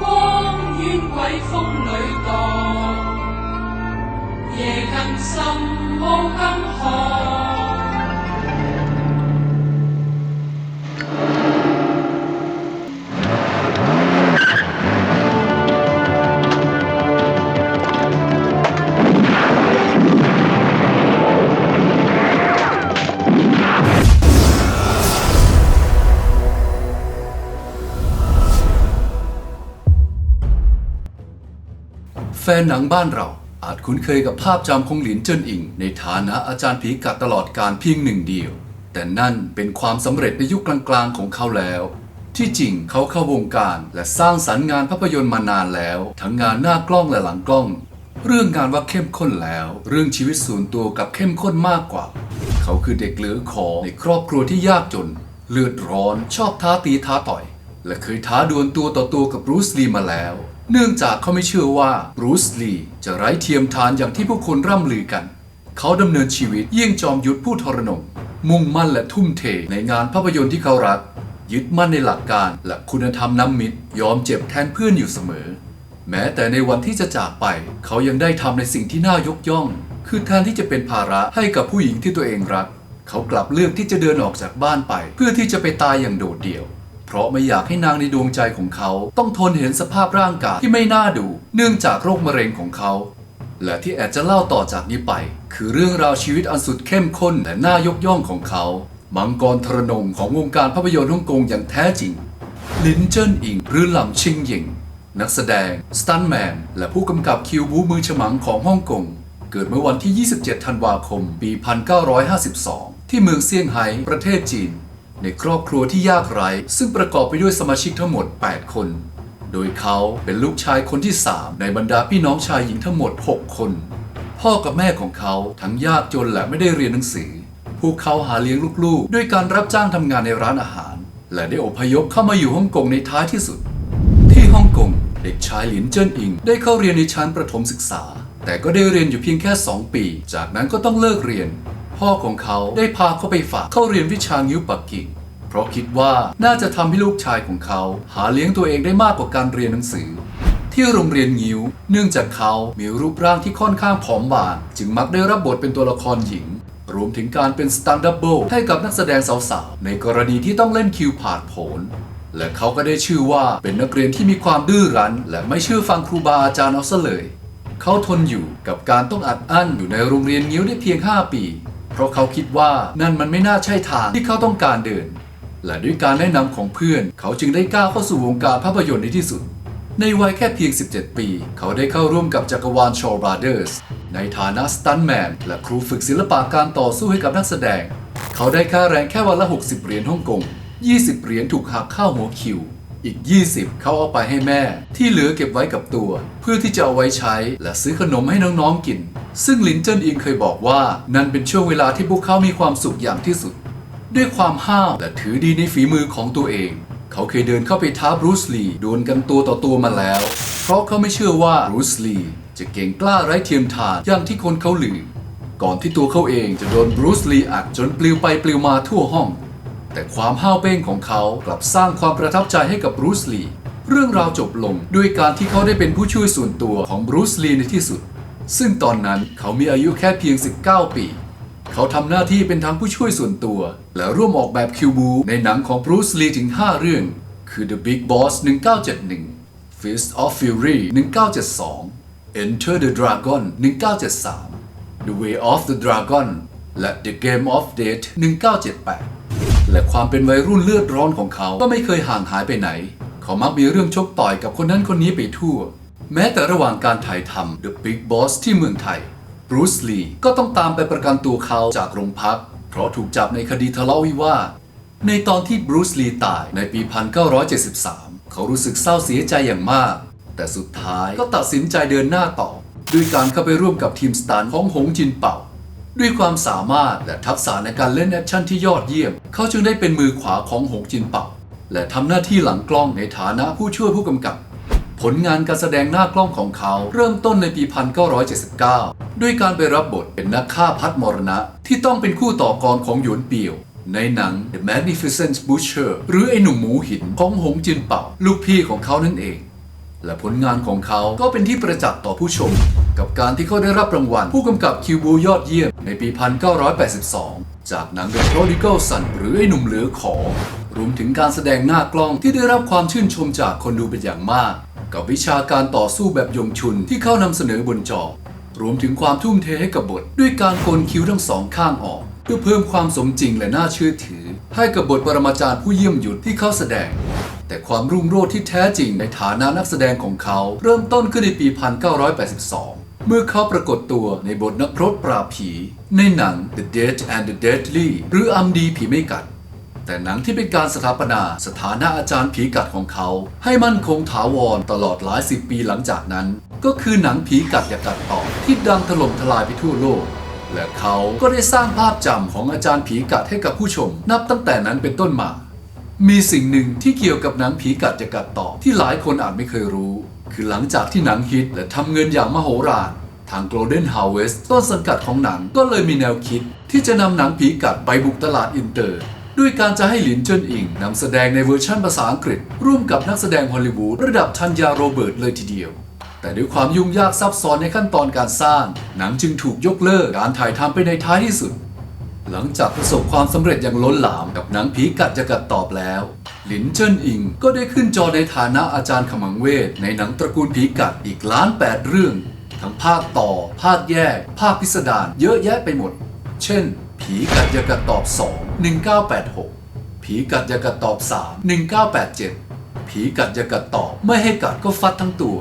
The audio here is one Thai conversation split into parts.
光冤鬼风里荡，夜更深，雾更寒。 แฟนหนังบ้านเรา อาจคุ้นเคยกับภาพจำของหลินเจิ้นอิง ในฐานะอาจารย์ผีกัดตลอดการเพียงหนึ่งเดียว แต่นั่นเป็นความสำเร็จในยุคกลางๆของเขาแล้ว ที่จริงเขาเข้าวงการและสร้างสรรค์งานภาพยนตร์มานานแล้ว ทั้งงานหน้ากล้องและหลังกล้อง เรื่องงานว่าเข้มข้นแล้ว เรื่องชีวิตส่วนตัวกับเข้มข้นมากกว่า เขาคือเด็กเหลือขอในครอบครัวที่ยากจน เลือดร้อนชอบท้าตีท้าต่อย และเคยท้าดวลตัวต่อตัวกับรูซลีมาแล้ว เนื่องจากเขาไม่เชื่อว่าบรูซลีจะไร้เทียมทานอย่างที่ผู้คนร่ำลือกัน เขาดำเนินชีวิตเยี่ยงจอมยุทธผู้ทรนงมุ่งมั่นและทุ่มเทในงานภาพยนตร์ที่เขารัก ยึดมั่นในหลักการและคุณธรรมน้ำมิตร ยอมเจ็บแทนเพื่อนอยู่เสมอ แม้แต่ในวันที่จะจากไป เขายังได้ทำในสิ่งที่น่ายกย่อง คือแทนที่จะเป็นภาระให้กับผู้หญิงที่ตัวเองรัก เขากลับเลือกที่จะเดินออกจากบ้านไป เพื่อที่จะไปตายอย่างโดดเดี่ยว เพราะไม่อยากให้นางในดวงใจของเขา ต้องทนเห็นสภาพร่างกายที่ไม่น่าดู เนื่องจากโรคมะเร็งของเขา และที่แอดจะเล่าต่อจากนี้ไป คือเรื่องราวชีวิตอันสุดเข้มข้นและน่ายกย่องของเขา มังกรทรนงของวงการภาพยนตร์ฮ่องกงอย่างแท้จริง ลินเจิ้นอิงหรือหลำชิงหยิงนักแสดง สตันแมน และผู้กำกับคิวบูมือฉมังของฮ่องกง เกิดเมื่อวันที่ 27 ธันวาคม ปี 1952 ที่เมืองเซี่ยงไฮ้ ประเทศจีน ในครอบครัวที่ยากไร้ซึ่งประกอบไปด้วยสมาชิกทั้งหมด 8 คน โดยเขาเป็นลูกชายคนที่ 3 ในบรรดาพี่น้องชายหญิงทั้งหมด 6 คน พ่อกับแม่ของเขาทั้งยากจนและไม่ได้เรียนหนังสือ พวกเขาหาเลี้ยงลูกๆ ด้วยการรับจ้างทำงานในร้านอาหาร และได้อพยพเข้ามาอยู่ฮ่องกงในท้ายที่สุด ที่ฮ่องกงเด็กชายหลินเจิ้นอิง ได้เข้าเรียนในชั้นประถมศึกษา แต่ก็ได้เรียนอยู่เพียงแค่ 2 ปี จากนั้นก็ต้องเลิกเรียน พ่อของเขาได้พาเขาไปฝากเข้าเรียนวิชางิ้วปักกิ่ง เพราะคิดว่าน่าจะทำให้ลูกชายของเขาหาเลี้ยงตัวเองได้มากกว่าการเรียนหนังสือ ที่โรงเรียนงิ้ว เนื่องจากเขามีรูปร่างที่ค่อนข้างผอมบาง จึงมักได้รับบทเป็นตัวละครหญิง รวมถึงการเป็นสตันดับเบิลให้กับนักแสดงสาวๆในกรณีที่ต้องเล่นคิวผ่านผลและเขาก็ได้ชื่อว่าเป็นนักเรียนที่มีความดื้อรั้น และไม่เชื่อฟังครูบาอาจารย์เอาซะเลย เขาทนอยู่กับการต้องอัดอั้นอยู่ในโรงเรียนงิ้วได้เพียง 5 ปี เพราะเขาคิดว่านั่นมันไม่น่าใช่ทางที่เขาต้องการเดิน และด้วยการแนะนำของเพื่อน เขาจึงได้ก้าวเข้าสู่วงการภาพยนตร์ในที่สุด ในวัยแค่เพียง 17 ปี เขาได้เข้าร่วมกับจักรวาลชอร์บราเดอร์สในฐานะสตันแมนและครูฝึกศิลปะการต่อสู้ให้กับนักแสดง เขาได้ค่าแรงแค่วันละ 60 เหรียญฮ่องกง 20 เหรียญถูกหักเข้าหัวคิว อีก 20 เขาเอาไปให้แม่ ที่เหลือเก็บไว้กับตัว เพื่อที่จะเอาไว้ใช้และซื้อขนมให้น้องๆกิน ซึ่งลินเจิ้นอิงเคยบอกว่า นั่นเป็นช่วงเวลาที่พวกเขามีความสุขอย่างที่สุด ด้วยความห้าวและถือดีในฝีมือของตัวเอง เขาเคยเดินเข้าไปท้าบรูซลีดวลกันตัวต่อตัวมาแล้ว เพราะเขาไม่เชื่อว่าบรูซลีจะเก่งกล้าไร้เทียมทานอย่างที่คนเขาลือ ก่อนที่ตัวเขาเองจะโดนบรูซลีอัดจนปลิวไปปลิวมาทั่วห้อง แต่ความห้าวเป้งของเขากลับสร้างความประทับใจให้กับบรูซลี เรื่องราวจบลงด้วยการที่เขาได้เป็นผู้ช่วยส่วนตัวของบรูซลีในที่สุด ซึ่งตอนนั้นเขามีอายุแค่เพียง 19 ปี เขาทำหน้าที่เป็นทั้งผู้ช่วยส่วนตัว และร่วมออกแบบคิวบูในหนังของบรูซลีถึง 5 เรื่อง คือ The Big Boss 1971 Fist of Fury 1972 Enter the Dragon 1973 The Way of the Dragon และ The Game of Death 1978 และความเป็นวัยรุ่นเลือดร้อนของเขาก็ไม่เคยห่างหายไปไหน เขามักมีเรื่องชกต่อยกับคนนั้นคนนี้ไปทั่ว แม้แต่ระหว่างการถ่ายทำ The Big Boss ที่เมืองไทยบรูซลีก็ต้องตามไปประกันตัวเขาจากโรงพัก เพราะถูกจับในคดีทะเลาะวิวาทในตอนที่บรูซลีตายในปี 1973 เขารู้สึกเศร้าเสียใจอย่างมาก แต่สุดท้ายก็ตัดสินใจเดินหน้าต่อ ด้วยการเข้าไปร่วมกับทีมสตาร์ของหงจินเป่า ด้วยความสามารถและทักษะในการเล่นแอคชั่นที่ยอดเยี่ยม เขาจึงได้เป็นมือขวาของหงจินเป่า และทำหน้าที่หลังกล้องในฐานะผู้ช่วยผู้กำกับ ผลงานการแสดงหน้ากล้องของเขาเริ่มต้นในปี 1979 ด้วยการไปรับบทเป็นนักฆ่าพัดมรณะ ที่ต้องเป็นคู่ต่อกรของหยวนเปียว ในหนัง The Magnificent Butcher หรือไอหนุ่มหมูหินของหงจินเป่า ลูกพี่ของเขานั่นเอง และผลงานของเขาก็เป็นที่ประจักษ์ต่อผู้ชม กับการที่เขาได้รับรางวัล ผู้กำกับคิวบูยอดเยี่ยมในปี 1982 จากหนัง The Prodigal Son หรือไอ้หนุ่มเหลือขอ รวมถึงการแสดงหน้ากล้องที่ได้รับความชื่นชมจากคนดูเป็นอย่างมาก กับวิชาการต่อสู้แบบยงชุนที่เขานำเสนอบนจอ รวมถึงความทุ่มเทให้กับบท ด้วยการโกนคิ้วทั้งสองข้างออก เพื่อเพิ่มความสมจริงและน่าเชื่อถือ ให้กับบทปรมาจารย์ผู้เยี่ยมหยุดที่เขาแสดงแต่ความรุ่งโรจน์ที่แท้จริงในฐานะนักแสดงของเขา เริ่มต้นขึ้นในปี 1982 เมื่อเขาปรากฏตัวในบทนักพรตปราบผี ในหนัง The Dead and the Deadly หรืออำดีผีไม่กัด แต่หนังที่เป็นการสถาปนาสถานะอาจารย์ผีกัดของเขา ให้มั่นคงถาวรตลอดหลายสิบปีหลังจากนั้น ก็คือหนังผีกัดอย่ากัดต่อที่ดังถล่มทลายไปทั่วโลก และเขาก็ได้สร้างภาพจำของอาจารย์ผีกัดให้กับผู้ชม นับตั้งแต่นั้นเป็นต้นมา มีสิ่งหนึ่งที่เกี่ยวกับหนังผีกัดจะกัดต่อที่หลายคนอาจไม่เคยรู้ คือหลังจากที่หนังฮิตและทำเงินอย่างมโหฬารทาง Golden Harvest ต้นสังกัดของหนังก็เลยมีแนวคิด ที่จะนำหนังผีกัดไปบุกตลาดอินเตอร์ ด้วยการจะให้หลินเจิ้นอิงนำแสดงในเวอร์ชันภาษาอังกฤษ ร่วมกับนักแสดงฮอลลีวูดระดับทันยาโรเบิร์ตเลยทีเดียว แต่ด้วยความยุ่งยากซับซ้อนในขั้นตอนการสร้าง หนังจึงถูกยกเลิกการถ่ายทำไปในท้ายที่สุด หลังจากประสบความสำเร็จอย่างล้นหลามกับหนังผีกัดจะกัดตอบแล้ว หลินเจิ้นอิงก็ได้ขึ้นจอในฐานะอาจารย์ขมังเวท ในหนังตระกูลผีกัดอีกล้านแปดเรื่อง ทั้งภาคต่อ ภาคแยก ภาคพิสดารเยอะแยะไปหมด เช่น ผีกัดยากัดตอบ 2 1986 ผีกัดยากัดตอบ 3 1987 ผีกัดยากัดตอบไม่ให้กัดก็ฟัดทั้งตัว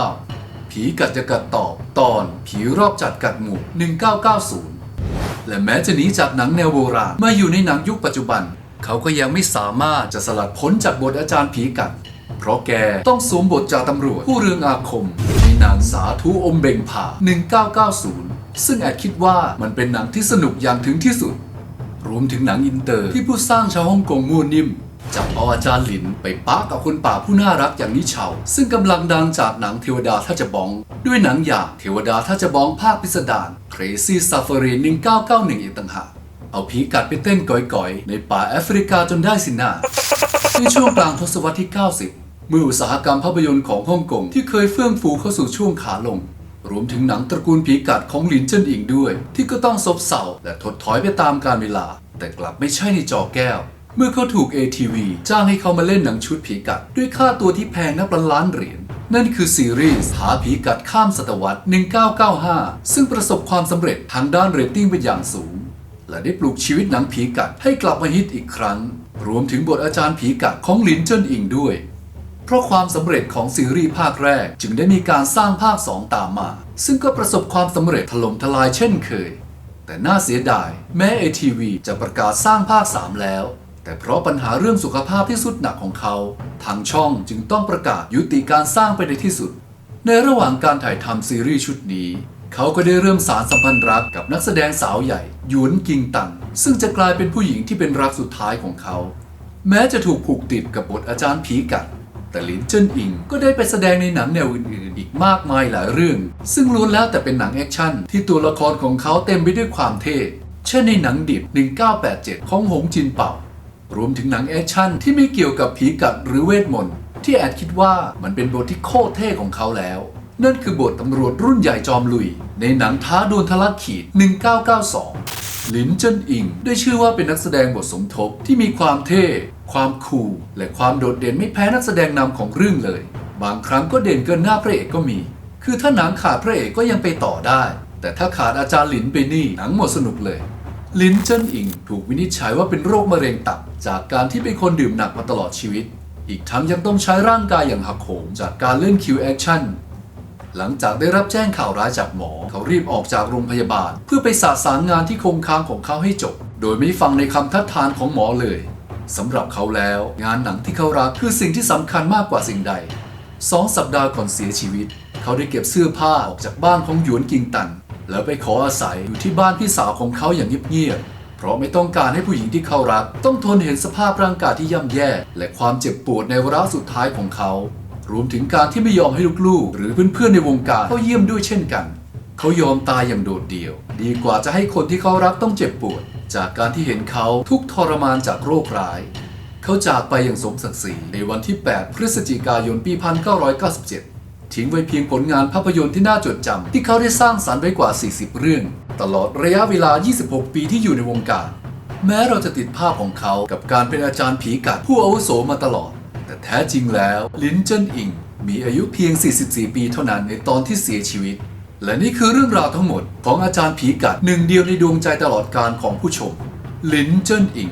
1989 ผีกัดยากัดตอบตอน ผีรอบจัดกัดหมู่ 1990 และแม้จะหนีจากหนังแนวโบราณมาอยู่ในหนังยุคปัจจุบัน เขาก็ยังไม่สามารถจะสลัดพ้นจากบทอาจารย์ผีกัด เพราะแกต้องสวมบทจากตำรวจผู้เรืองอาคมในหนังสาธุอมเบงผ่า 1990 ซึ่งแอดคิดว่ามันเป็นหนังที่สนุกอย่างถึงที่สุด รวมถึงหนังอินเตอร์ที่ผู้สร้างชาวฮ่องกงมั่วนิ่มจับเอาอาจารย์หลินไปปะกับคนป่าผู้น่ารักอย่างนิเชา ซึ่งกำลังดังจากหนังเทวดาท่าจะบอง ด้วยหนังอย่างเทวดาท่าจะบองภาคพิสดาร Crazy Safari 1991อีกต่างหาก เอาผีกัดไปเต้นก่อยๆ ในป่าแอฟริกาจนได้สินะในช่วงกลางทศวรรษที่ 90 เมื่ออุตสาหกรรมภาพยนตร์ของฮ่องกงที่เคยเฟื่องฟูเข้าสู่ช่วงขาลง รวมถึงหนังตระกูลผีกัดของหลินเจิ้นอิงด้วย ที่ก็ต้องซบเซาและถดถอยไปตามกาลเวลา แต่กลับไม่ใช่ในจอแก้ว เมื่อเขาถูก ATV จ้างให้เขามาเล่นหนังชุดผีกัด ด้วยค่าตัวที่แพงนับล้านล้านเหรียญนั่นคือซีรีส์หาผีกัดข้ามศตวรรษ 1995 ซึ่งประสบความสำเร็จทางด้านเรตติ้งเป็นอย่างสูง และได้ปลุกชีวิตหนังผีกัดให้กลับมาฮิตอีกครั้ง รวมถึงบทอาจารย์ผีกัดของหลินเจิ้นอิงด้วย เพราะความสำเร็จของซีรีส์ภาคแรกจึงได้มีการสร้างภาค 2 ตามมา ซึ่งก็ประสบความสำเร็จถล่มทลายเช่นเคย แต่น่าเสียดาย แม้ ATV จะประกาศสร้างภาค 3 แล้ว แต่เพราะปัญหาเรื่องสุขภาพที่สุดหนักของเขา ทางช่องจึงต้องประกาศยุติการสร้างไปในที่สุด ในระหว่างการถ่ายทำซีรีส์ชุดนี้ เขาก็ได้เริ่มสารสัมพันธ์รักกับนักแสดงสาวใหญ่ หยวนกิงตันซึ่งจะกลายเป็นผู้หญิงที่เป็นรักสุดท้ายของเขา แม้จะถูกผูกติดกับบทอาจารย์ผีกัดแต่หลินเจิ้นอิงก็ได้ไปแสดงในหนังแนวอื่นๆ อีกมากมายหลายเรื่อง ซึ่งล้วนแล้วแต่เป็นหนังแอคชั่นที่ตัวละครของเขาเต็มไปด้วยความเท่เช่นในหนังดิบ 1987 ของหงจินเป่า รวมถึงหนังแอคชั่นที่ไม่เกี่ยวกับผีกัดหรือเวทมนต์ที่แอดคิดว่ามันเป็นบทที่โคตรเท่ของเขาแล้ว นั่นคือบทตำรวจรุ่นใหญ่จอมลุย ในหนังท้าดวลทะลักขีด 1992 หลินเจิ้นอิง ได้ชื่อว่าเป็นนักแสดงบทสมทบที่มีความเท่ ความคูล และความโดดเด่นไม่แพ้นักแสดงนำของเรื่องเลย บางครั้งก็เด่นเกินหน้าพระเอกก็มี คือถ้าหนังขาดพระเอกก็ยังไปต่อได้ แต่ถ้าขาดอาจารย์หลินไปนี่หนังหมดสนุกเลยลินเจิ้นอิงถูกวินิจฉัยว่าเป็นโรคมะเร็งตับ จากการที่เป็นคนดื่มหนักมาตลอดชีวิต อีกทั้งยังต้องใช้ร่างกายอย่างหักโหมจากการเล่นคิวแอคชั่น หลังจากได้รับแจ้งข่าวร้ายจากหมอ เขารีบออกจากโรงพยาบาล เพื่อไปสาสารงานที่คงค้างของเขาให้จบ โดยไม่ฟังในคำทัดทานของหมอเลยสำหรับเขาแล้ว งานหนังที่เขารักคือสิ่งที่สำคัญมากกว่าสิ่งใดสองสัปดาห์ก่อนเสียชีวิต เขาได้เก็บเสื้อผ้าออกจากบ้านของหยวนกิงตัน แล้วไปขออาศัยอยู่ที่บ้านพี่สาวของเขาอย่างเงียบๆเพราะไม่ต้องการให้ผู้หญิงที่เขารัก ต้องทนเห็นสภาพร่างกายที่ย่ำแย่ และความเจ็บปวดในวาระสุดท้ายของเขา รวมถึงการที่ไม่ยอมให้ลูกๆ หรือเพื่อนๆในวงการเข้าเยี่ยมด้วยเช่นกัน เขายอมตายอย่างโดดเดี่ยว ดีกว่าจะให้คนที่เขารักต้องเจ็บปวด จากการที่เห็นเขาทุกทรมานจากโรคร้าย เขาจากไปอย่างสมศักดิ์ศรีในวันที่ 8 พฤศจิกายนปี 1997 ทิ้งไว้เพียงผลงานภาพยนตร์ที่น่าจดจำที่เขาได้สร้างสรรค์ไว้กว่า 40 เรื่อง ตลอดระยะเวลา 26 ปีที่อยู่ในวงการ แม้เราจะติดภาพของเขากับการเป็นอาจารย์ผีกัดผู้อาวุโสมาตลอด แท้จริงแล้ว ลินเจิ้นอิง มีอายุเพียง 44 ปีเท่านั้นในตอนที่เสียชีวิต และนี่คือเรื่องราวทั้งหมดของอาจารย์ผีกัดหนึ่งเดียวในดวงใจตลอดการของผู้ชม ลินเจิ้นอิง